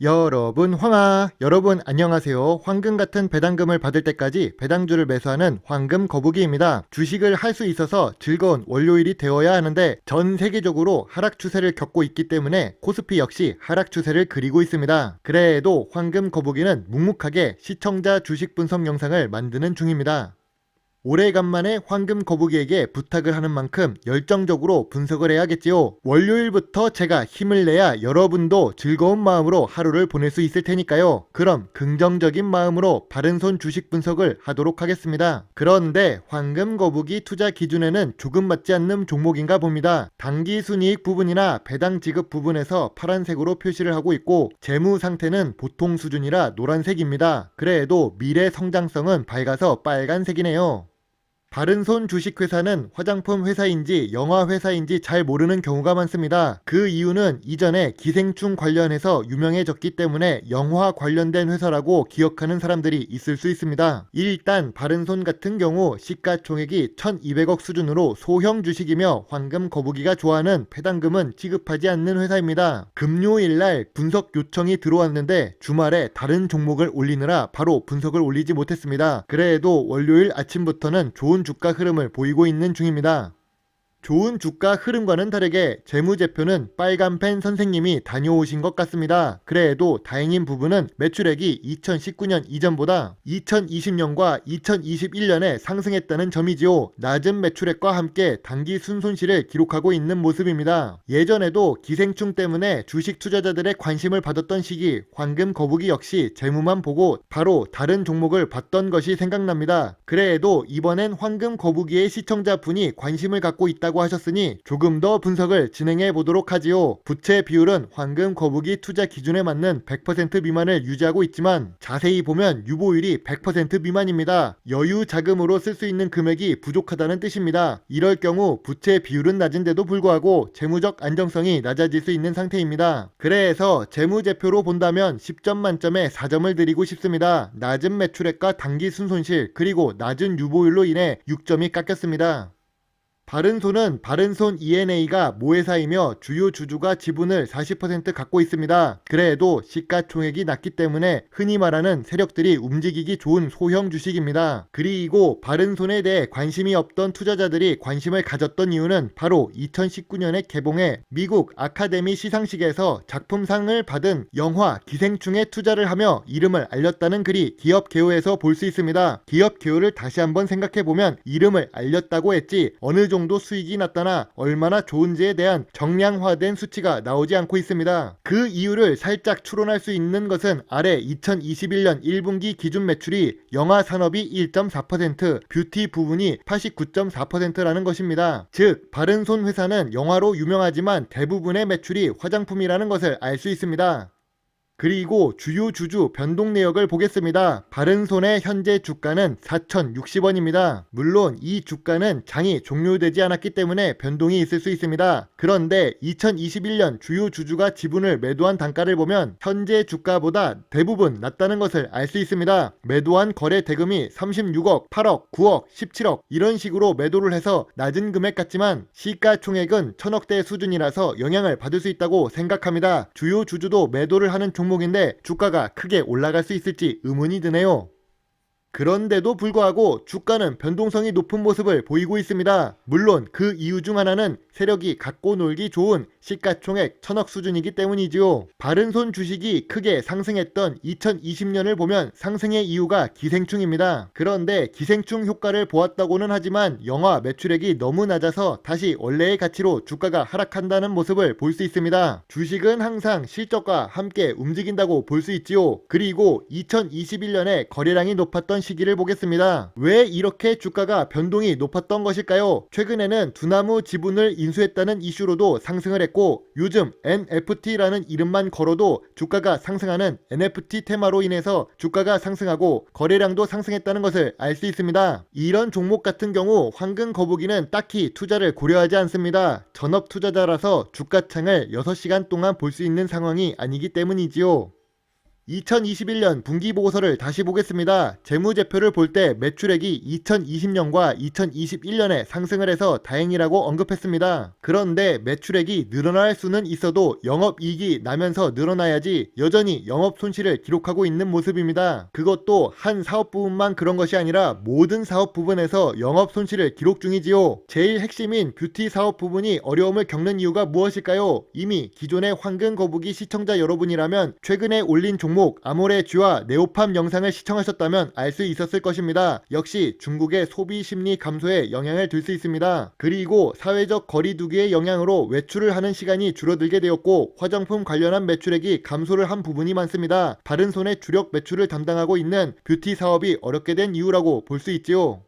여러분 황하. 여러분 안녕하세요. 황금 같은 배당금을 받을 때까지 배당주를 매수하는 황금 거북이입니다. 주식을 할 수 있어서 즐거운 월요일이 되어야 하는데 전 세계적으로 하락 추세를 겪고 있기 때문에 코스피 역시 하락 추세를 그리고 있습니다. 그래도 황금 거북이는 묵묵하게 시청자 주식 분석 영상을 만드는 중입니다 오래간만에 황금 거북이에게 부탁을 하는 만큼 열정적으로 분석을 해야겠지요. 월요일부터 제가 힘을 내야 여러분도 즐거운 마음으로 하루를 보낼 수 있을 테니까요. 그럼 긍정적인 마음으로 바른 손 주식 분석을 하도록 하겠습니다. 그런데 황금 거북이 투자 기준에는 조금 맞지 않는 종목인가 봅니다. 단기 순이익 부분이나 배당 지급 부분에서 파란색으로 표시를 하고 있고 재무 상태는 보통 수준이라 노란색입니다. 그래도 미래 성장성은 밝아서 빨간색이네요. 바른손 주식회사는 화장품 회사인지 영화 회사인지 잘 모르는 경우가 많습니다. 그 이유는 이전에 기생충 관련해서 유명해졌기 때문에 영화 관련된 회사라고 기억하는 사람들이 있을 수 있습니다. 일단 바른손 같은 경우 시가총액이 1200억 수준으로 소형 주식이며 황금 거북이가 좋아하는 배당금은 지급하지 않는 회사입니다. 금요일 날 분석 요청이 들어왔는데 주말에 다른 종목을 올리느라 바로 분석을 올리지 못했습니다. 그래도 월요일 아침부터는 좋은 주가 흐름을 보이고 있는 중입니다. 좋은 주가 흐름과는 다르게 재무제표는 빨간 펜 선생님이 다녀오신 것 같습니다. 그래도 다행인 부분은 매출액이 2019년 이전보다 2020년과 2021년에 상승했다는 점이지요. 낮은 매출액과 함께 단기 순손실을 기록하고 있는 모습입니다. 예전에도 기생충 때문에 주식 투자자들의 관심을 받았던 시기 황금 거북이 역시 재무만 보고 바로 다른 종목을 봤던 것이 생각납니다. 그래도 이번엔 황금 거북이의 시청자분이 관심을 갖고 있다 고 하셨으니 조금 더 분석을 진행해 보도록 하지요. 부채 비율은 황금 거북이 투자 기준에 맞는 100% 미만을 유지하고 있지만 자세히 보면 유보율이 100% 미만입니다. 여유 자금으로 쓸 수 있는 금액이 부족하다는 뜻입니다. 이럴 경우 부채 비율은 낮은데도 불구하고 재무적 안정성이 낮아질 수 있는 상태입니다. 그래서 재무제표로 본다면 10점 만점에 4점을 드리고 싶습니다. 낮은 매출액과 단기 순손실 그리고 낮은 유보율로 인해 6점이 깎였습니다. 바른손은 바른손 ENA가 모회사이며 주요 주주가 지분을 40% 갖고 있습니다. 그래도 시가총액이 낮기 때문에 흔히 말하는 세력들이 움직이기 좋은 소형 주식입니다. 그리고 바른손에 대해 관심이 없던 투자자들이 관심을 가졌던 이유는 바로 2019년에 개봉해 미국 아카데미 시상식에서 작품상을 받은 영화 기생충에 투자를 하며 이름을 알렸다는 글이 기업 개요에서 볼 수 있습니다. 기업 개요를 다시 한번 생각해보면 이름을 알렸다고 했지 어느 정도 정도 수익이 났다나 얼마나 좋은지에 대한 정량화된 수치가 나오지 않고 있습니다. 그 이유를 살짝 추론할 수 있는 것은 아래 2021년 1분기 기준 매출이 영화 산업이 1.4%, 뷰티 부분이 89.4%라는 것입니다. 즉, 바른손 회사는 영화로 유명하지만 대부분의 매출이 화장품이라는 것을 알 수 있습니다. 그리고 주요 주주 변동 내역을 보겠습니다. 바른손의 현재 주가는 4,060원입니다. 물론 이 주가는 장이 종료되지 않았기 때문에 변동이 있을 수 있습니다. 그런데 2021년 주요 주주가 지분을 매도한 단가를 보면 현재 주가보다 대부분 낮다는 것을 알 수 있습니다. 매도한 거래 대금이 36억, 8억, 9억, 17억 이런 식으로 매도를 해서 낮은 금액 같지만 시가총액은 천억대 수준이라서 영향을 받을 수 있다고 생각합니다. 주요 주주도 매도를 하는 종 종목인데 주가가 크게 올라갈 수 있을지 의문이 드네요. 그런데도 불구하고 주가는 변동성이 높은 모습을 보이고 있습니다. 물론 그 이유 중 하나는 세력이 갖고 놀기 좋은 시가총액 천억 수준이기 때문이지요. 바른손 주식이 크게 상승했던 2020년을 보면 상승의 이유가 기생충입니다. 그런데 기생충 효과를 보았다고는 하지만 영화 매출액이 너무 낮아서 다시 원래의 가치로 주가가 하락한다는 모습을 볼 수 있습니다. 주식은 항상 실적과 함께 움직인다고 볼 수 있지요. 그리고 2021년에 거래량이 높았던 시기를 보겠습니다. 왜 이렇게 주가가 변동이 높았던 것일까요? 최근에는 두나무 지분을 인수했다는 이슈로도 상승을 했고 요즘 NFT라는 이름만 걸어도 주가가 상승하는 NFT 테마로 인해서 주가가 상승하고 거래량도 상승했다는 것을 알 수 있습니다. 이런 종목 같은 경우 황금 거북이는 딱히 투자를 고려하지 않습니다. 전업 투자자라서 주가창을 6시간 동안 볼 수 있는 상황이 아니기 때문이지요. 2021년 분기 보고서를 다시 보겠습니다. 재무제표를 볼 때 매출액이 2020년과 2021년에 상승을 해서 다행이라고 언급했습니다. 그런데 매출액이 늘어날 수는 있어도 영업이익이 나면서 늘어나야지 여전히 영업 손실을 기록하고 있는 모습입니다. 그것도 한 사업 부분만 그런 것이 아니라 모든 사업 부분에서 영업 손실을 기록 중이지요. 제일 핵심인 뷰티 사업 부분이 어려움을 겪는 이유가 무엇일까요? 이미 기존의 황금 거북이 시청자 여러분이라면 최근에 올린 종목 아모레 쥐와 네오팜 영상을 시청하셨다면 알 수 있었을 것입니다. 역시 중국의 소비 심리 감소에 영향을 줄 수 있습니다. 그리고 사회적 거리두기의 영향으로 외출을 하는 시간이 줄어들게 되었고 화장품 관련한 매출액이 감소를 한 부분이 많습니다. 바른손의 주력 매출을 담당하고 있는 뷰티 사업이 어렵게 된 이유라고 볼 수 있지요.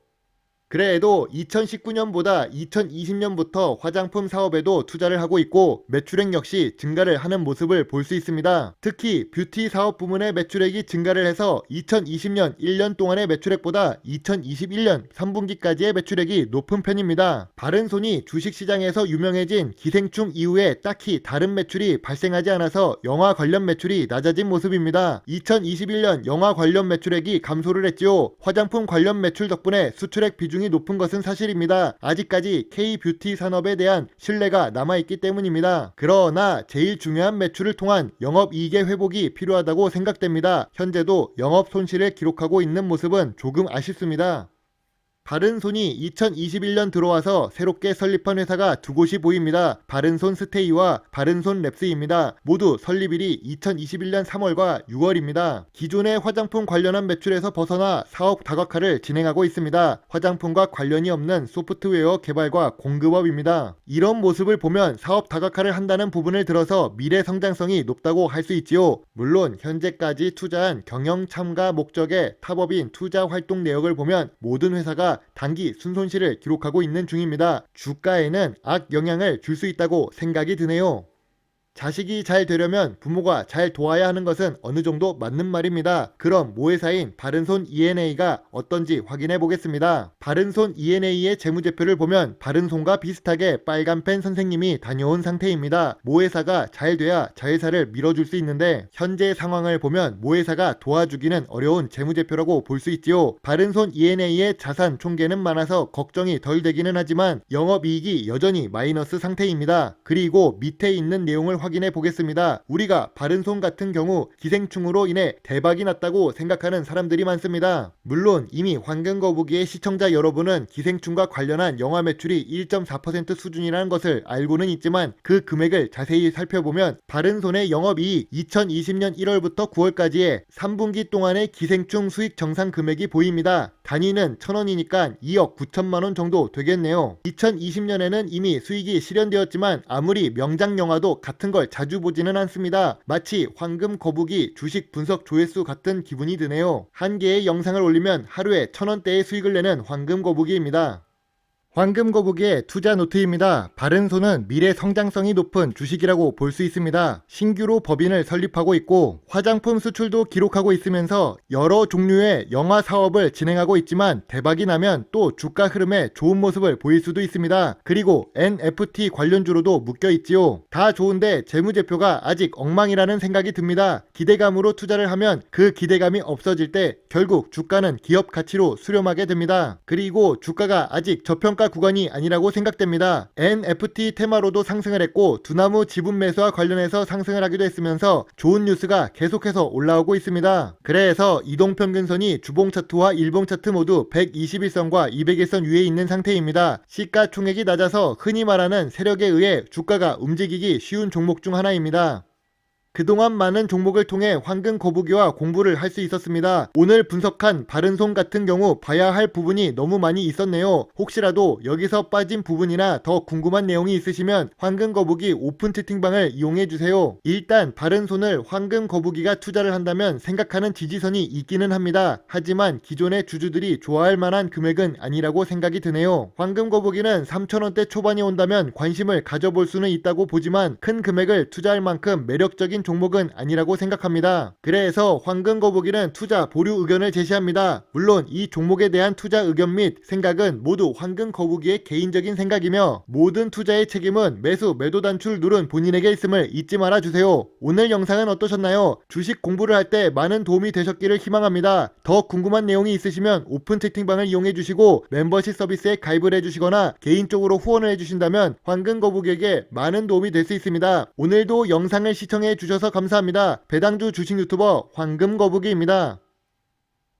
그래도 2019년보다 2020년부터 화장품 사업에도 투자를 하고 있고 매출액 역시 증가를 하는 모습을 볼 수 있습니다. 특히 뷰티 사업 부문의 매출액이 증가를 해서 2020년 1년 동안의 매출액보다 2021년 3분기까지의 매출액이 높은 편입니다. 바른손이 주식시장에서 유명해진 기생충 이후에 딱히 다른 매출이 발생하지 않아서 영화 관련 매출이 낮아진 모습입니다. 2021년 영화 관련 매출액이 감소를 했지요. 화장품 관련 매출 덕분에 수출액 비중 이 높은 것은 사실입니다. 아직까지 K-뷰티 산업에 대한 신뢰가 남아있기 때문입니다. 그러나 제일 중요한 매출을 통한 영업이익의 회복이 필요하다고 생각됩니다. 현재도 영업 손실을 기록하고 있는 모습은 조금 아쉽습니다. 바른손이 2021년 들어와서 새롭게 설립한 회사가 두 곳이 보입니다. 바른손 스테이와 바른손 랩스입니다. 모두 설립일이 2021년 3월과 6월입니다. 기존의 화장품 관련한 매출에서 벗어나 사업 다각화를 진행하고 있습니다. 화장품과 관련이 없는 소프트웨어 개발과 공급업입니다. 이런 모습을 보면 사업 다각화를 한다는 부분을 들어서 미래 성장성이 높다고 할 수 있지요. 물론 현재까지 투자한 경영 참가 목적의 타법인 투자 활동 내역을 보면 모든 회사가 단기 순손실을 기록하고 있는 중입니다. 주가에는 악 영향을 줄 수 있다고 생각이 드네요. 자식이 잘 되려면 부모가 잘 도와야 하는 것은 어느 정도 맞는 말입니다. 그럼 모회사인 바른손 ENA가 어떤지 확인해 보겠습니다. 바른손 ENA의 재무제표를 보면 바른손과 비슷하게 빨간펜 선생님이 다녀온 상태입니다. 모회사가 잘 돼야 자회사를 밀어줄 수 있는데 현재 상황을 보면 모회사가 도와주기는 어려운 재무제표라고 볼 수 있지요. 바른손 ENA의 자산 총계는 많아서 걱정이 덜 되기는 하지만 영업이익이 여전히 마이너스 상태입니다. 그리고 밑에 있는 내용을 확인해 보겠습니다. 우리가 바른손 같은 경우 기생충으로 인해 대박이 났다고 생각하는 사람들이 많습니다. 물론 이미 황금거북이의 시청자 여러분은 기생충과 관련한 영화 매출이 1.4% 수준이라는 것을 알고는 있지만 그 금액을 자세히 살펴보면 바른손의 영업이익 2020년 1월부터 9월까지의 3분기 동안의 기생충 수익 정상 금액이 보입니다. 단위는 1000원이니까 2억 9천만 원 정도 되겠네요. 2020년에는 이미 수익이 실현되었지만 아무리 명작 영화도 같은 걸 자주 보지는 않습니다. 마치 황금 거북이 주식 분석 조회수 같은 기분이 드네요. 한 개의 영상을 올리면 하루에 1000원대의 수익을 내는 황금 거북이입니다. 황금 거북이의 투자 노트입니다. 바른손은 미래 성장성이 높은 주식이라고 볼 수 있습니다. 신규로 법인을 설립하고 있고 화장품 수출도 기록하고 있으면서 여러 종류의 영화 사업을 진행하고 있지만 대박이 나면 또 주가 흐름에 좋은 모습을 보일 수도 있습니다. 그리고 NFT 관련주로도 묶여 있지요. 다 좋은데 재무제표가 아직 엉망이라는 생각이 듭니다. 기대감으로 투자를 하면 그 기대감이 없어질 때 결국 주가는 기업 가치로 수렴하게 됩니다. 그리고 주가가 아직 저평가 구간이 아니라고 생각됩니다. NFT 테마로도 상승을 했고 두나무 지분 매수와 관련해서 상승을 하기도 했으면서 좋은 뉴스가 계속해서 올라오고 있습니다. 그래서 이동평균선이 주봉 차트와 일봉 차트 모두 121선과 201선 위에 있는 상태입니다. 시가총액이 낮아서 흔히 말하는 세력에 의해 주가가 움직이기 쉬운 종목 중 하나입니다. 그동안 많은 종목을 통해 황금 거북이와 공부를 할 수 있었습니다. 오늘 분석한 바른손 같은 경우 봐야 할 부분이 너무 많이 있었네요. 혹시라도 여기서 빠진 부분이나 더 궁금한 내용이 있으시면 황금 거북이 오픈 채팅방을 이용해 주세요. 일단 바른손을 황금 거북이가 투자를 한다면 생각하는 지지선이 있기는 합니다. 하지만 기존의 주주들이 좋아할 만한 금액은 아니라고 생각이 드네요. 황금 거북이는 3천원대 초반이 온다면 관심을 가져볼 수는 있다고 보지만 큰 금액을 투자할 만큼 매력적인 개인적인 종목은 아니라고 생각합니다. 그래서 황금 거북이는 투자 보류 의견을 제시합니다. 물론 이 종목에 대한 투자 의견 및 생각은 모두 황금 거북이의 개인적인 생각이며 모든 투자의 책임은 매수 매도 단출 누른 본인에게 있음을 잊지 말아 주세요. 오늘 영상은 어떠셨나요? 주식 공부를 할 때 많은 도움이 되셨기를 희망합니다. 더 궁금한 내용이 있으시면 오픈 채팅방을 이용해 주시고 멤버십 서비스에 가입을 해 주시거나 개인적으로 후원을 해 주신다면 황금 거북이에게 많은 도움이 될 수 있습니다. 오늘도 영상을 주셔서 감사합니다. 배당주 주식 유튜버 황금 거북이입니다.